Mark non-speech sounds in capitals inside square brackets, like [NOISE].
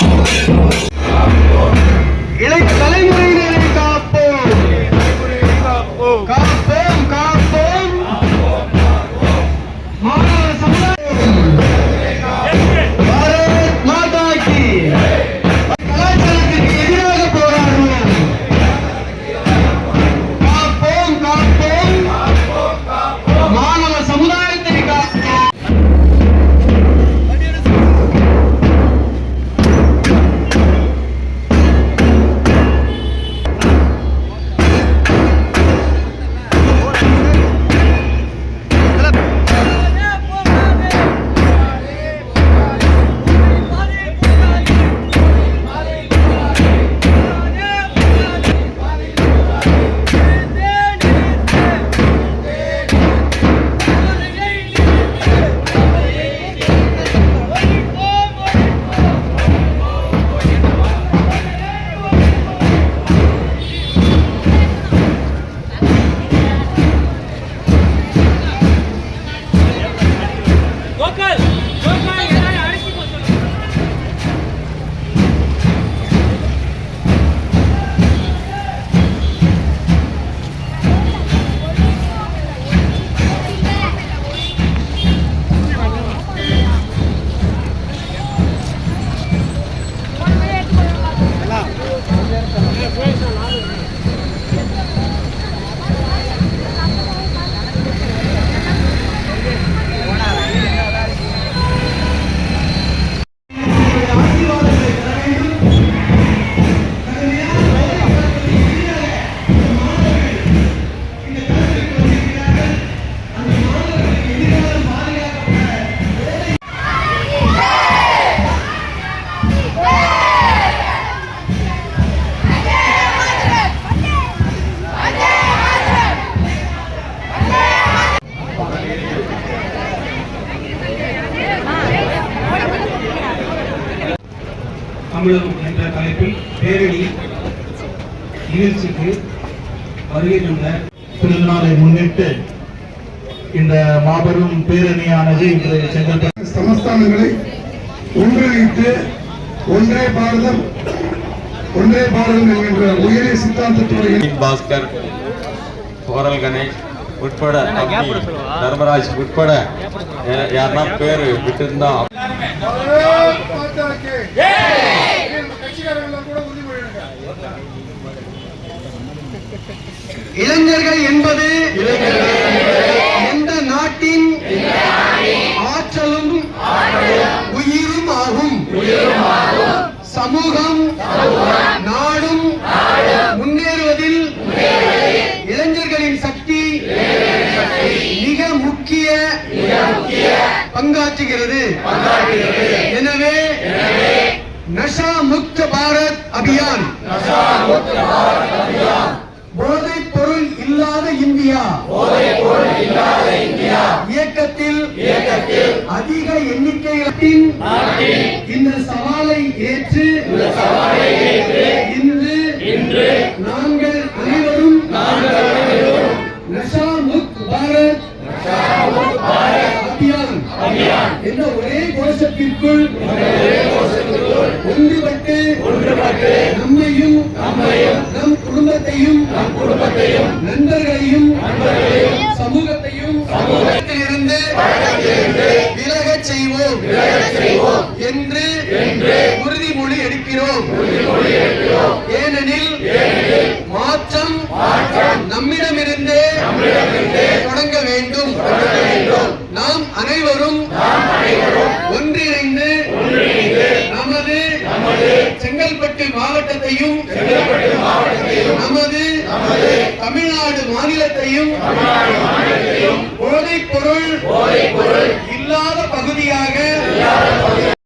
Yeah. தமிழர் என்ற தலைப்பில் பேரணி நிகழ்ச்சிக்கு வருகை தந்த திருநாளை முன்னிட்டு இந்த மாபெரும் பேரணியானது இன்று செங்கல்பட்டு சமஸ்தானங்களை ஒன்றிணைத்து ஒன்றே பாரதம் ஒன்றே பாரதம் என்கின்ற உயரிய சித்தாந்தத்துடைய பாஸ்கர் கோரல் கணேஷ் உட்பட அக்னி, தர்மராஜ் உட்பட யாருன்னா பேர் விட்டுருந்தா [LAUGHS] இளைஞர்கள் என்பது எந்த நாட்டின் ஆற்றலும் உயிரும் ஆகும். சமூகம் நாடும் முன்னேறுவதில் இளைஞர்களின் சக்தி மிக முக்கிய பங்காற்றுகிறது. எனவே நஷா முக்த பாரத் அபியான். போதைப் பொருள் இல்லாத இந்தியா. இயக்கத்தில் அதிக எண்ணிக்கையின் இந்த சவாலை ஏற்று இன்று நாங்கள் அனைவரும் நஷா முக் பாரத் அபியான். என்ற ஒரே கோஷத்திற்குள் குடும்பத்தையும் நண்பர்களையும் சமூகத்தையும் இருந்து விலகச் செய்வோம். என்று உறுதிமொழி எடுக்கிறோம். ஏனெனில் மாற்றம் நம்மிடமிருந்தே தொடங்க வேண்டும். நாம் அனைவரும் ஒன்றிணைந்து நமது செங்கல்பட்டு மாவட்டத்தையும் மாநிலத்தையும் போதைப் பொருள் இல்லாத பகுதியாக